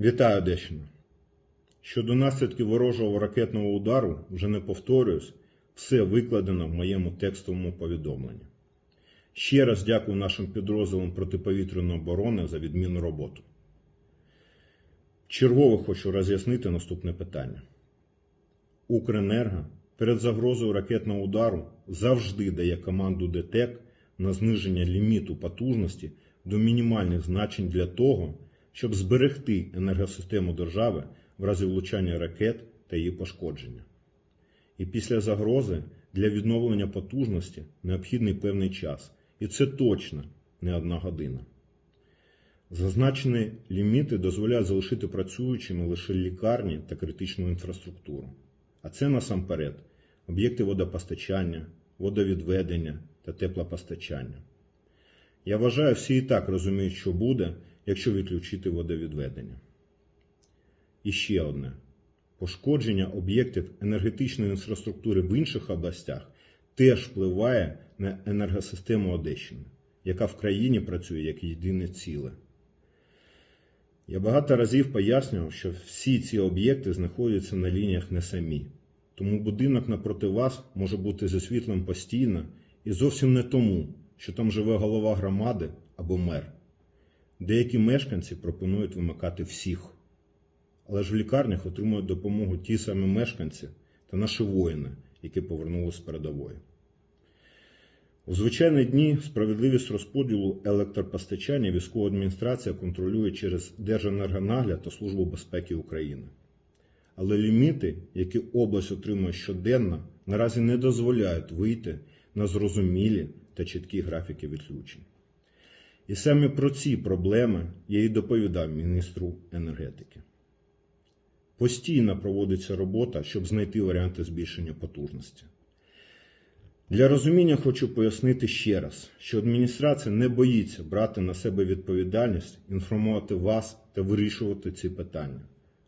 Вітаю Одещина. Щодо наслідків ворожого ракетного удару, вже не повторююсь, все викладено в моєму текстовому повідомленні. Ще раз дякую нашим підрозділам протиповітряної оборони за відмінну роботу. Чергово хочу роз'яснити наступне питання. Укренерго перед загрозою ракетного удару завжди дає команду ДТЕК на зниження ліміту потужності до мінімальних значень для того, щоб зберегти енергосистему держави в разі влучання ракет та її пошкодження. І після загрози для відновлення потужності необхідний певний час. І це точно не одна година. Зазначені ліміти дозволяють залишити працюючими лише лікарні та критичну інфраструктуру. А це насамперед об'єкти водопостачання, водовідведення та теплопостачання. Я вважаю, всі і так розуміють, що буде, якщо відключити водовідведення. І ще одне: пошкодження об'єктів енергетичної інфраструктури в інших областях теж впливає на енергосистему Одещини, яка в країні працює як єдине ціле. Я багато разів пояснював, що всі ці об'єкти знаходяться на лініях не самі. Тому будинок напроти вас може бути зі світлом постійно і зовсім не тому, що там живе голова громади або мер. Деякі мешканці пропонують вимикати всіх. Але ж в лікарнях отримують допомогу ті самі мешканці та наші воїни, які повернулися з передової. У звичайні дні справедливість розподілу електропостачання військова адміністрація контролює через Держенергонагляд та Службу безпеки України. Але ліміти, які область отримує щоденно, наразі не дозволяють вийти на зрозумілі та чіткі графіки відключень. І саме про ці проблеми я і доповідав міністру енергетики. Постійно проводиться робота, щоб знайти варіанти збільшення потужності. Для розуміння хочу пояснити ще раз, що адміністрація не боїться брати на себе відповідальність, інформувати вас та вирішувати ці питання.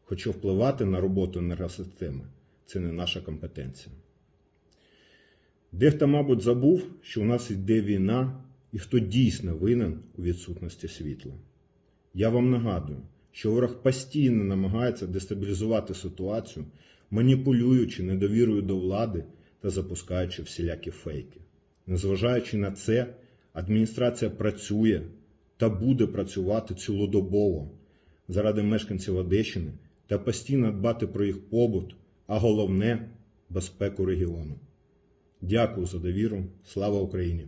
Хоча впливати на роботу енергосистеми це не наша компетенція. Дехто, мабуть, забув, що у нас йде війна і хто дійсно винен у відсутності світла. Я вам нагадую, що ворог постійно намагається дестабілізувати ситуацію, маніпулюючи недовірою до влади та запускаючи всілякі фейки. Незважаючи на це, адміністрація працює та буде працювати цілодобово заради мешканців Одещини та постійно дбати про їх побут, а головне безпеку регіону. Дякую за довіру. Слава Україні!